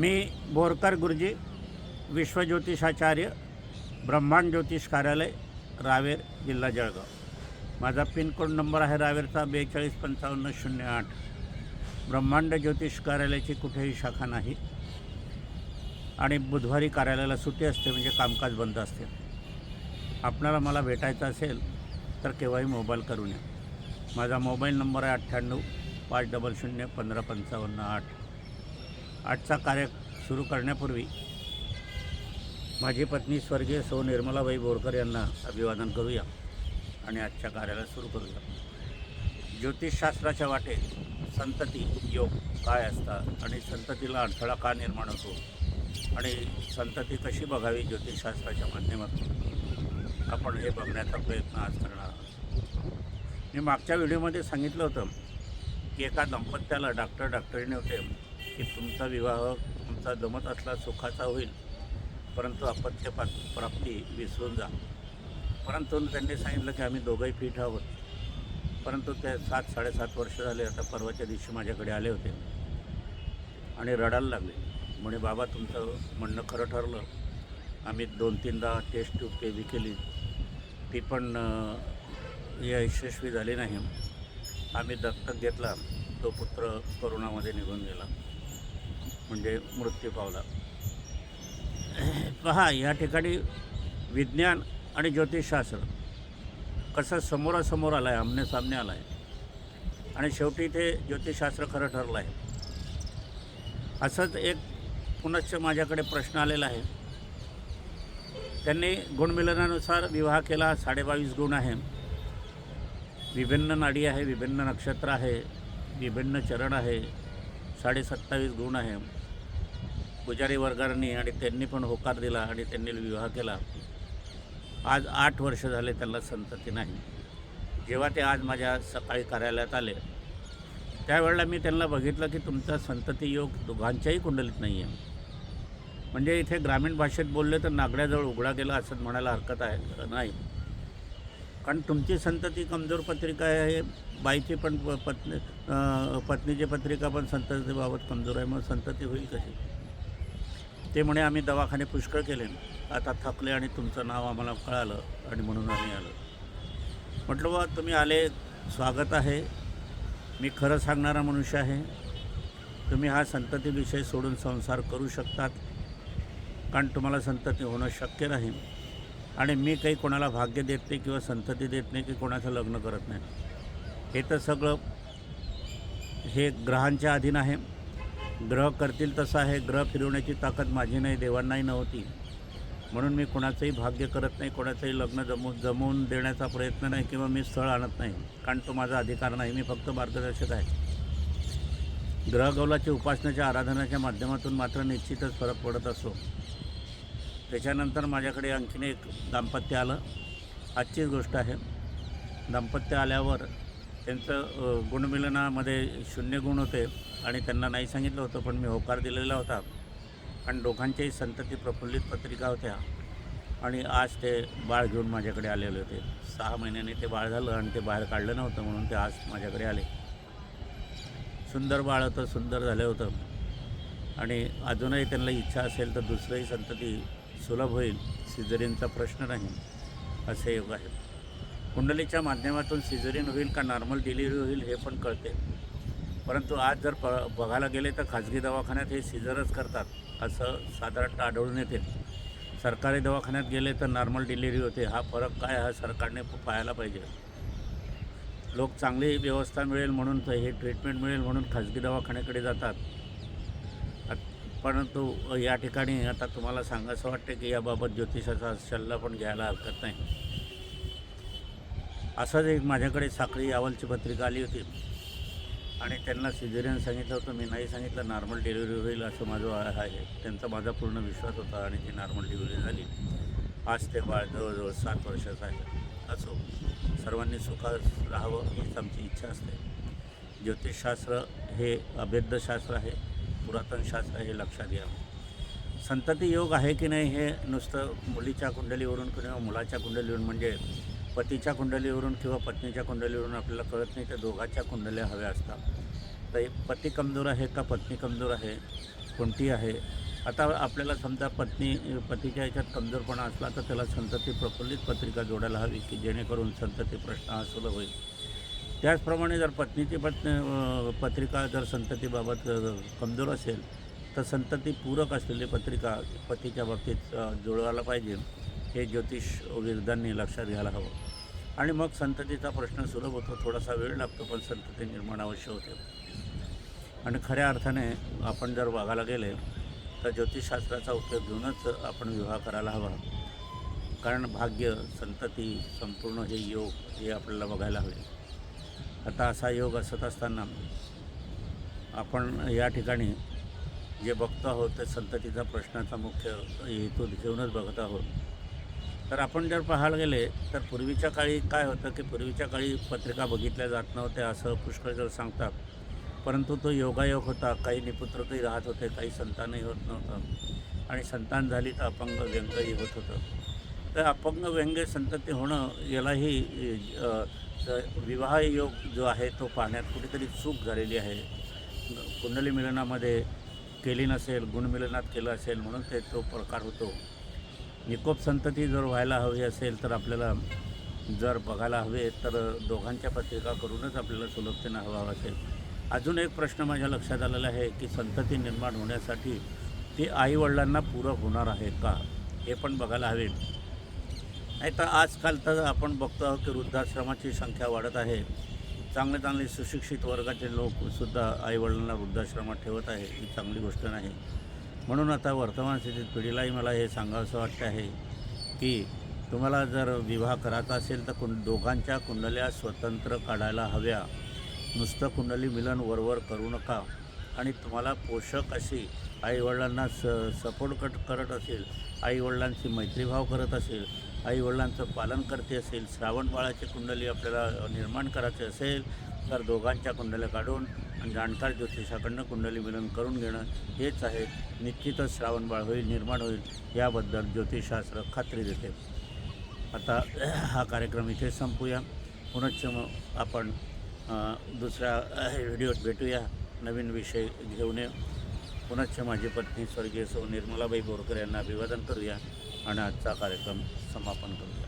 मी बोरकर गुरुजी विश्वज्योतिषाचार्य ब्रह्मांड ज्योतिष कार्यालय रावेर जिल्हा जळगाव. माझा पिनकोड नंबर आहे रावेरचा बेचाळीस पंचावन्न शून्य आठ. ब्रह्मांड ज्योतिष कार्यालयाची कुठेही शाखा नाही. आणि बुधवारी कार्यालयाला सुट्टी असते म्हणजे कामकाज बंद असते. आपणाला मला भेटायचं असेल तर केव्हाही मोबाईल करून या. माझा मोबाईल नंबर आहे अठ्ठ्याण्णव पाच डबल शून्य पंधरा पंचावन्न आठ. आजचा कार्य सुरू करण्यापूर्वी माझी पत्नी स्वर्गीय सौ निर्मलाबाई बोरकर यांना अभिवादन करूया आणि आजच्या कार्याला सुरू करूया. ज्योतिषशास्त्राच्या वाटेत संतती योग काय असतात आणि संततीला अडथळा का निर्माण होतो आणि संतती कशी बघावी ज्योतिषशास्त्राच्या माध्यमातून? आपण हे बघण्याचा प्रयत्न आज करणार आहोत. मी मागच्या व्हिडिओमध्ये सांगितलं होतं की एका दाम्पत्याला डॉक्टर डॉक्टरीने होते. की तुमचा विवाह तुमचा जमत असला सुखाचा होईल परंतु अपत्य पा- प्राप्ती विसरून जा. परंतु त्यांनी सांगितलं की आम्ही दोघंही फिट आहोत. परंतु ते सात साडेसात वर्ष झाले आता परवाच्या दिवशी माझ्याकडे आले होते. आणि रडायला लागले. म्हणे बाबा तुमचं म्हणणं खरं ठरलं. आम्ही दोन तीनदा टेस्ट ट्यूब केली केली. ती पण यशस्वी झाली नाही. आम्ही दत्तक घेतला. तो पुत्र करोनामध्ये निघून गेला. म्हणजे मृत्यू पावला. पहा या ठिकाणी विज्ञान आणि ज्योतिषशास्त्र कसं समोरासमोर आलं आहे आमने सामने आलं आहे आणि शेवटी ते ज्योतिषशास्त्र खरं ठरलं आहे असंच एक पुनश्च माझ्याकडे प्रश्न आलेला आहे. त्यांनी गुणमिलनानुसार विवाह केला साडेबावीस गुण आहे. विभिन्न नाडी आहे विभिन्न नक्षत्र आहे विभिन्न चरण आहे साडेसत्तावीस गुण आहे. पुजारी वर्गांनी आणि त्यांनी पण होकार दिला आणि त्यांनी विवाह केला. आज आठ वर्ष झाले त्यांना संतती नाही. जेव्हा ते आज माझ्या सकाळी कार्यालयात आले त्यावेळेला मी त्यांना बघितलं की तुमचा संतती योग दोघांच्याही कुंडलीत नाही आहे म्हणजे इथे ग्रामीण भाषेत बोलले तर नागड्याजवळ उघडा गेला असं म्हणायला हरकत आहे नाही. कारण तुमची संतती कमजोर पत्रिका आहे बाईची पण प- पत्नी पत्नीची पत्रिका पण संततीबाबत कमजोर आहे मग संतती होईल कशी? ते म्हणे आम्ही दवाखाने पुष्कळ केले आता थकले आणि तुमचं नाव आम्हाला कळालं आणि म्हणून आम्ही आलो. म्हटलं बा तुम्ही आले. स्वागत आहे. मी खरं सांगणारा मनुष्य आहे. तुम्ही हा संतती विषय सोडून संसार करू शकतात. कारण तुम्हाला संतती होणं शक्य नाही. आणि मी काही कोणाला भाग्य देत नाही किंवा संतती देत नाही की कोणाचं लग्न करत नाही. हे तर सगळं हे ग्रहांच्या अधीन आहे. ग्रह करतील तसं आहे. ग्रह फिरवण्याची ताकद माझी नाही देवांनाही नव्हती. म्हणून मी कोणाचंही भाग्य करत नाही कोणाचंही लग्न जमू जमवून देण्याचा प्रयत्न नाही किंवा मी स्थळ आणत नाही. कारण तो माझा अधिकार नाही. मी फक्त मार्गदर्शक आहे. ग्रहगौलाची उपासनेच्या आराधनाच्या माध्यमातून मात्र निश्चितच फरक पडत असतो. त्याच्यानंतर माझ्याकडे आणखीन एक दाम्पत्य आलं. आजचीच गोष्ट आहे. दाम्पत्य आल्यावर त्यांचं गुणमिलनामध्ये शून्य गुण होते आणि त्यांना नाही सांगितलं होतं पण मी होकार दिलेला होता. आणि दोघांच्याही संतती प्रफुल्लित पत्रिका होत्या. आणि आज ते बाळ घेऊन माझ्याकडे आलेले होते. सहा महिन्यांनी ते बाळ झालं आणि ते बाहेर काढलं नव्हतं म्हणून ते आज माझ्याकडे आले. सुंदर बाळ होतं सुंदर झालं होतं. आणि अजूनही त्यांना इच्छा असेल तर दुसरंही संतती सुलभ होईल सिझरीनचा प्रश्न नाही असे योग आहे कुंडलीच्या माध्यमातून सिझरिन होईल का नॉर्मल डिलिव्हरी होईल हे पण कळते. परंतु आज जर प बघायला गेले तर खाजगी दवाखान्यात हे सिझरच करतात असं साधारणतः आढळून येते. सरकारी दवाखान्यात गेले तर नॉर्मल डिलिव्हरी होते. हा फरक काय हा सरकारने पाहायला पाहिजे. लोक चांगली व्यवस्था मिळेल म्हणून तर हे ट्रीटमेंट मिळेल म्हणून खाजगी दवाखान्याकडे जातात. परंतु या ठिकाणी आता तुम्हाला सांगायचं वाटते की याबाबत ज्योतिषाचा सल्ला पण घ्यायला हरकत नाही. असंच एक माझ्याकडे साखळी यावलची पत्रिका आली होती. आणि त्यांना सिझेरियन सांगितलं होतं मी नाही सांगितलं नॉर्मल डिलिव्हरी होईल असं माझं आहे. त्यांचा माझा पूर्ण विश्वास होता आणि ती नॉर्मल डिलिव्हरी झाली. आज ते बाळ जवळजवळ सात वर्षाचं आहे. असो सर्वांनी सुखात राहावं हीच आमची इच्छा असते. ज्योतिषशास्त्र हे अभेद्य शास्त्र आहे पुरातन शास्त्र हे लक्षात घ्या. संतती योग आहे की नाही हे नुसतं मुलीच्या कुंडलीवरून किंवा मुलाच्या कुंडलीवरून म्हणजे पतीच्या कुंडलीवरून किंवा पत्नीच्या कुंडलीवरून आपल्याला कळत नाही त्या दोघाच्या कुंडल्या हव्या असतात. तर पती कमजोर आहे का पत्नी कमजोर आहे? कोणती आहे? आता आपल्याला समजा पत्नी पतीच्या याच्यात कमजोरपणा असला तर त्याला संतती प्रफुल्लित पत्रिका जोडायला हवी की जेणेकरून संतती प्रश्न हा सुलभ होईल. त्याचप्रमाणे जर पत्नीची पत्नी पत्रिका जर संततीबाबत कमजोर असेल तर संतती पूरक असलेली पत्रिका पतीच्या बाबतीत जुळवायला पाहिजे. हे ज्योतिष विरुद्धांनी लक्षात घ्यायला हवं. आणि मग संततीचा प्रश्न सुलभ होतो. थोडासा वेळ लागतो पण संतती निर्माण अवश्य होते. आणि खऱ्या अर्थाने आपण जर वागायला गेले तर ज्योतिषशास्त्राचा उपयोग घेऊनच आपण विवाह करायला हवा. कारण भाग्य संतती संपूर्ण हे योग हे आपल्याला बघायला हवे. आता असा योग असत असताना आपण या ठिकाणी जे बघतो आहोत ते संततीचा प्रश्नाचा मुख्य हेतू घेऊनच बघत आहोत. तर आपण जर पाहायला गेले तर पूर्वीच्या काळी काय होतं की पूर्वीच्या काळी पत्रिका बघितल्या जात नव्हत्या असं पुष्कळ जर सांगतात. परंतु तो योगायोग होता. काही निपुत्रकही राहत होते काही संतानही होत नव्हतं. आणि संतान झाली तर अपंग व्यंगही होत होतं. तर अपंग व्यंग्य संतती होणं यालाही विवाह योग जो आहे तो पाहण्यात कुठेतरी चूक झालेली आहे. कुंडली मिलनामध्ये केली नसेल गुणमिलनात केलं असेल म्हणून ते तो प्रकार होतो. निकोप संतती जर व्हायला हवी असेल तर आपल्याला जर बघायला हवे तर दोघांच्या पत्रिका करूनच आपल्याला सुलभतेनं हवा असेल. अजून एक प्रश्न माझ्या लक्षात आलेला आहे की संतती निर्माण होण्यासाठी ती आईवडिलांना पूरक होणार आहे का? हे पण बघायला हवे. नाही तर आजकाल तर आपण बघतो आहोत की वृद्धाश्रमाची संख्या वाढत आहे. चांगले चांगले सुशिक्षित वर्गाचे लोकसुद्धा आईवडिलांना वृद्धाश्रमात ठेवत आहे. ही चांगली गोष्ट नाही. म्हणून आता वर्तमान स्थितीत पिढीलाही मला हे सांगावंसं वाटतं आहे की तुम्हाला जर विवाह करायचा असेल तर कुं दोघांच्या कुंडल्या स्वतंत्र काढायला हव्या. नुसतं कुंडली मिलन वरवर करू नका. आणि तुम्हाला पोषक अशी आईवडिलांना स सपोर्ट कट करत असेल आईवडिलांची मैत्रीभाव करत असेल आईवडिलांचं पालन करते असेल श्रावण बाळाची कुंडली आपल्याला निर्माण करायची असेल तर दोघांच्या कुंडल्या काढून आणि जाणकार ज्योतिषाकडनं कुंडली मिलन करून घेणं हेच आहे. निश्चितच श्रावण बाळ होईल निर्माण होईल याबद्दल ज्योतिषशास्त्र खात्री देते. आता हा कार्यक्रम इथे संपूया. पुनश्च मग आपण दुसऱ्या व्हिडिओत भेटूया. नवीन विषय घेऊन ये पुनश्च माझी पत्नी स्वर्गीय सौ निर्मलाबाई बोरकर यांना अभिवादन करूया. आणि आजचा कार्यक्रम समापन करूया.